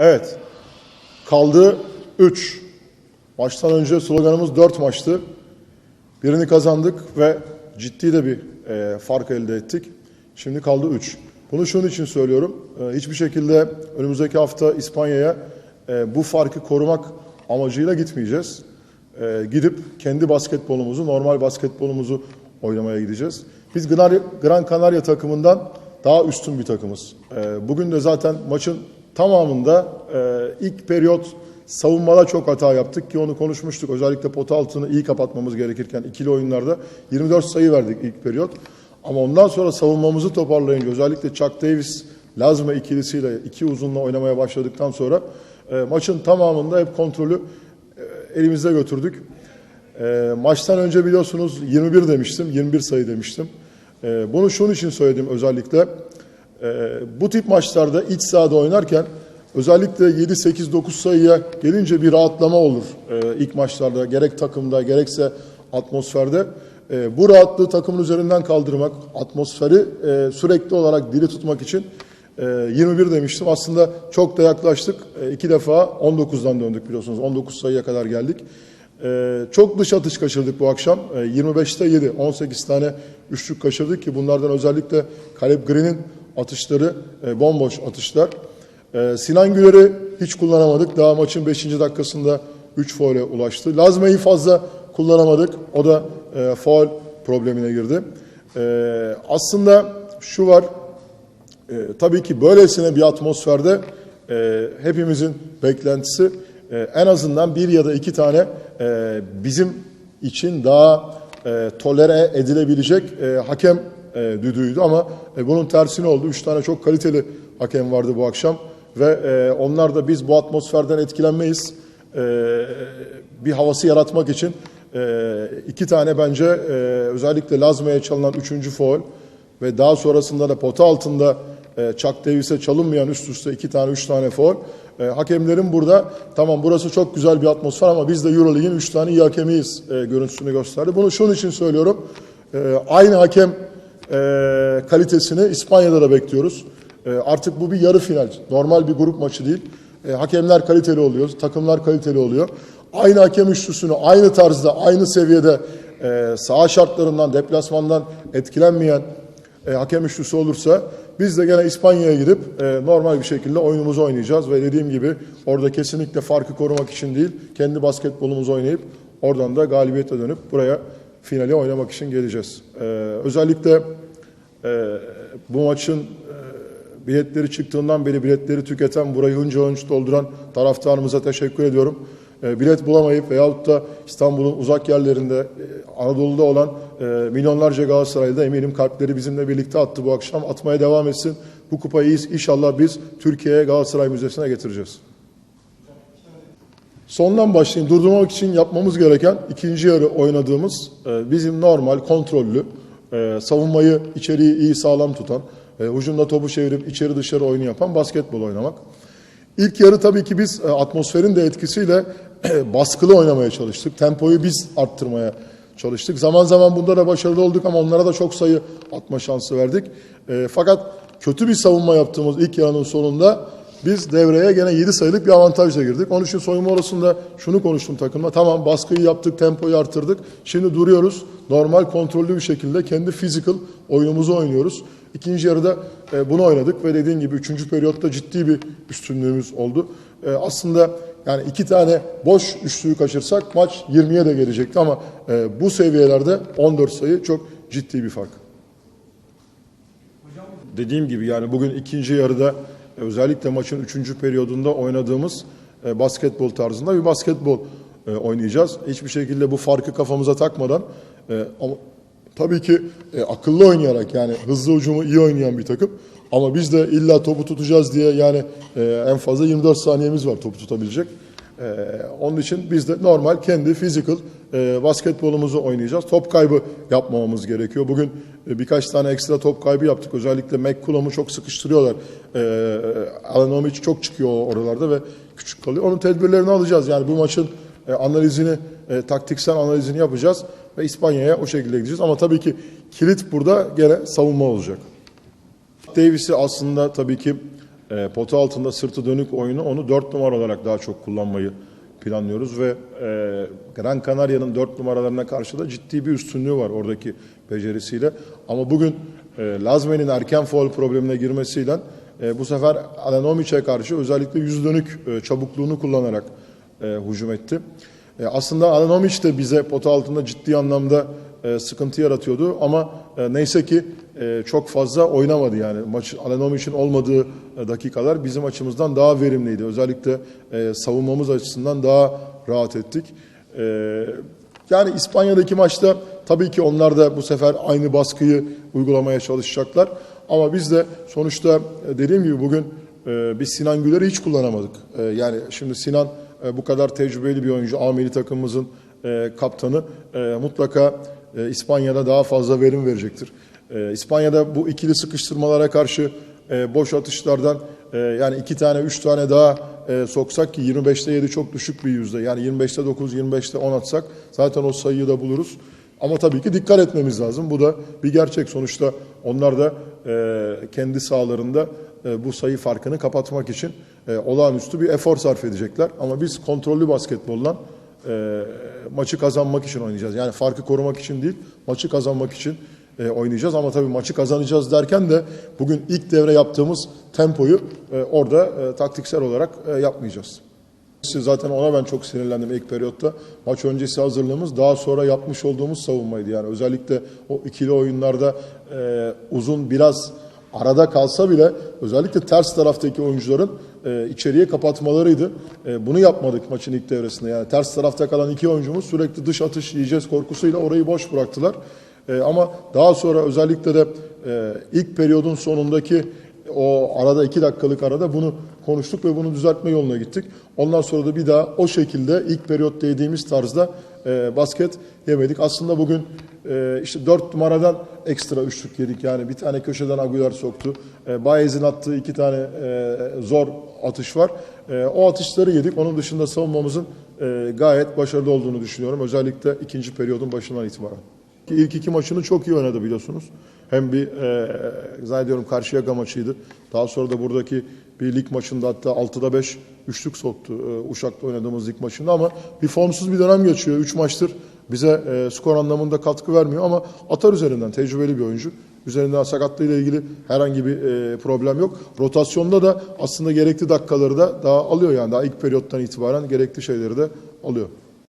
Evet. Kaldı 3. Maçtan önce sloganımız 4 maçtı. Birini kazandık ve ciddi de bir e, fark elde ettik. Şimdi kaldı 3. Bunu şunun için söylüyorum. E, hiçbir şekilde önümüzdeki hafta İspanya'ya e, bu farkı korumak amacıyla gitmeyeceğiz. E, gidip kendi basketbolumuzu, normal basketbolumuzu oynamaya gideceğiz. Biz Gran, Canaria takımından daha üstün bir takımız. E, bugün de zaten maçın tamamında e, ilk periyot savunmada çok hata yaptık ki onu konuşmuştuk. Özellikle pot altını iyi kapatmamız gerekirken ikili oyunlarda 24 sayı verdik ilk periyot. Ama ondan sonra savunmamızı toparlayınca özellikle Chuck Davis Lazma ikilisiyle iki uzunla oynamaya başladıktan sonra e, maçın tamamında hep kontrolü e, elimizde götürdük. E, maçtan önce biliyorsunuz 21 demiştim, 21 sayı demiştim. E, bunu şunun için söyledim özellikle. E, bu tip maçlarda iç sahada oynarken özellikle 7-8-9 sayıya gelince bir rahatlama olur e, ilk maçlarda. Gerek takımda gerekse atmosferde. E, bu rahatlığı takımın üzerinden kaldırmak, atmosferi e, sürekli olarak diri tutmak için e, 21 demiştim. Aslında çok da yaklaştık. E, iki defa 19'dan döndük biliyorsunuz. 19 sayıya kadar geldik. Ee, çok dış atış kaçırdık bu akşam. Ee, 25'te 7, 18 tane üçlük kaçırdık ki bunlardan özellikle Caleb Green'in atışları e, bomboş atışlar. Ee, Sinan Güler'i hiç kullanamadık. Daha maçın 5. dakikasında 3 faule ulaştı. Lazme'yi fazla kullanamadık. O da e, faul problemine girdi. Ee, aslında şu var. E, tabii ki böylesine bir atmosferde e, hepimizin beklentisi e, en azından bir ya da iki tane e, bizim için daha e, tolere edilebilecek e, hakem e, düdüğüydü ama e, bunun tersine oldu. Üç tane çok kaliteli hakem vardı bu akşam ve e, onlar da biz bu atmosferden etkilenmeyiz. E, bir havası yaratmak için e, iki tane bence e, özellikle Lazma'ya çalınan üçüncü foul ve daha sonrasında da pota altında e, Chuck Davis'e çalınmayan üst üste iki tane, üç tane foul. E, hakemlerin burada tamam burası çok güzel bir atmosfer ama biz de Euroleague'in üç tane iyi hakemiyiz e, görüntüsünü gösterdi. Bunu şunun için söylüyorum. E, aynı hakem e, kalitesini İspanya'da da bekliyoruz. E, artık bu bir yarı final. Normal bir grup maçı değil. E, hakemler kaliteli oluyor, takımlar kaliteli oluyor. Aynı hakem üçlüsünü aynı tarzda, aynı seviyede e, saha şartlarından, deplasmandan etkilenmeyen e, hakem üçlüsü olursa biz de gene İspanya'ya gidip e, normal bir şekilde oyunumuzu oynayacağız ve dediğim gibi orada kesinlikle farkı korumak için değil, kendi basketbolumuzu oynayıp oradan da galibiyetle dönüp buraya finali oynamak için geleceğiz. E, özellikle e, bu maçın e, biletleri çıktığından beri biletleri tüketen, burayı hınca hınç dolduran taraftarımıza teşekkür ediyorum. E, bilet bulamayıp veyahut da İstanbul'un uzak yerlerinde, e, Anadolu'da olan e, milyonlarca Galatasaraylı'da eminim kalpleri bizimle birlikte attı bu akşam. Atmaya devam etsin. Bu kupayı inşallah biz Türkiye'ye Galatasaray Müzesi'ne getireceğiz. Sondan başlayayım. Durdurmak için yapmamız gereken ikinci yarı oynadığımız e, bizim normal, kontrollü, e, savunmayı, içeriği iyi sağlam tutan, e, hücumda topu çevirip içeri dışarı oyunu yapan basketbol oynamak. İlk yarı tabii ki biz e, atmosferin de etkisiyle baskılı oynamaya çalıştık. Tempoyu biz arttırmaya çalıştık. Zaman zaman bunda da başarılı olduk ama onlara da çok sayı atma şansı verdik. E, fakat kötü bir savunma yaptığımız ilk yarının sonunda biz devreye gene 7 sayılık bir avantajla girdik. Onun için soyunma odasında şunu konuştum takımla. Tamam baskıyı yaptık, tempoyu arttırdık. Şimdi duruyoruz. Normal, kontrollü bir şekilde kendi physical oyunumuzu oynuyoruz. İkinci yarıda e, bunu oynadık ve dediğin gibi üçüncü periyotta ciddi bir üstünlüğümüz oldu. E, aslında yani iki tane boş üçlüyü kaçırsak maç 20'ye de gelecekti ama e, bu seviyelerde 14 sayı çok ciddi bir fark. Dediğim gibi yani bugün ikinci yarıda e, özellikle maçın üçüncü periyodunda oynadığımız e, basketbol tarzında bir basketbol e, oynayacağız. Hiçbir şekilde bu farkı kafamıza takmadan e, ama tabii ki e, akıllı oynayarak yani hızlı ucumu iyi oynayan bir takım. Ama biz de illa topu tutacağız diye yani e, en fazla 24 saniyemiz var topu tutabilecek. E, onun için biz de normal kendi physical e, basketbolumuzu oynayacağız. Top kaybı yapmamamız gerekiyor. Bugün e, birkaç tane ekstra top kaybı yaptık. Özellikle McCollum'u çok sıkıştırıyorlar. E, Alanomic çok çıkıyor oralarda ve küçük kalıyor. Onun tedbirlerini alacağız. Yani bu maçın e, analizini, e, taktiksel analizini yapacağız ve İspanya'ya o şekilde gideceğiz. Ama tabii ki kilit burada gene savunma olacak. Davis'i aslında tabii ki e, pota altında sırtı dönük oyunu onu 4 numara olarak daha çok kullanmayı planlıyoruz ve e, Gran Canaria'nın 4 numaralarına karşı da ciddi bir üstünlüğü var oradaki becerisiyle. Ama bugün e, Lazme'nin erken foul problemine girmesiyle e, bu sefer Alanomic'e karşı özellikle yüz dönük e, çabukluğunu kullanarak e, hücum etti. E, aslında Alanomic de bize pota altında ciddi anlamda e, sıkıntı yaratıyordu ama e, neyse ki e, çok fazla oynamadı yani maç Alanomic'in olmadığı e, dakikalar bizim açımızdan daha verimliydi. Özellikle e, savunmamız açısından daha rahat ettik. E, yani İspanya'daki maçta tabii ki onlar da bu sefer aynı baskıyı uygulamaya çalışacaklar. Ama biz de sonuçta e, dediğim gibi bugün e, biz Sinan Güler'i hiç kullanamadık. E, yani şimdi Sinan e, bu kadar tecrübeli bir oyuncu, A milli takımımızın e, kaptanı e, mutlaka İspanya'da daha fazla verim verecektir. İspanya'da bu ikili sıkıştırmalara karşı boş atışlardan yani iki tane, üç tane daha soksak ki 25'te 7 çok düşük bir yüzde. Yani 25'te 9, 25'te 10 atsak zaten o sayıyı da buluruz. Ama tabii ki dikkat etmemiz lazım. Bu da bir gerçek. Sonuçta onlar da kendi sahalarında bu sayı farkını kapatmak için e, olağanüstü bir efor sarf edecekler. Ama biz kontrollü basketbolla e, maçı kazanmak için oynayacağız. Yani farkı korumak için değil, maçı kazanmak için e, oynayacağız. Ama tabii maçı kazanacağız derken de bugün ilk devre yaptığımız tempoyu e, orada e, taktiksel olarak e, yapmayacağız. Zaten ona ben çok sinirlendim ilk periyotta. Maç öncesi hazırlığımız daha sonra yapmış olduğumuz savunmaydı. Yani özellikle o ikili oyunlarda e, uzun biraz arada kalsa bile özellikle ters taraftaki oyuncuların e, içeriye kapatmalarıydı. E, bunu yapmadık maçın ilk devresinde. Yani ters tarafta kalan iki oyuncumuz sürekli dış atış yiyeceğiz korkusuyla orayı boş bıraktılar. E, ama daha sonra özellikle de e, ilk periyodun sonundaki o arada iki dakikalık arada bunu konuştuk ve bunu düzeltme yoluna gittik. Ondan sonra da bir daha o şekilde ilk periyot dediğimiz tarzda e, basket yemedik. Aslında bugün e, işte dört numaradan ekstra üçlük yedik. Yani bir tane köşeden Aguilar soktu. E, Bayez'in attığı iki tane e, zor atış var. E, o atışları yedik. Onun dışında savunmamızın e, gayet başarılı olduğunu düşünüyorum. Özellikle ikinci periyodun başından itibaren. İlk iki maçını çok iyi oynadı biliyorsunuz. Hem bir e, zannediyorum Karşıyaka maçıydı. Daha sonra da buradaki bir lig maçında hatta 6'da 5 üçlük soktu e, Uşak'ta oynadığımız lig maçında ama bir formsuz bir dönem geçiyor. 3 maçtır bize e, skor anlamında katkı vermiyor ama atar üzerinden tecrübeli bir oyuncu. Üzerinden sakatlığıyla ilgili herhangi bir e, problem yok. Rotasyonda da aslında gerekli dakikaları da daha alıyor yani daha ilk periyottan itibaren gerekli şeyleri de alıyor.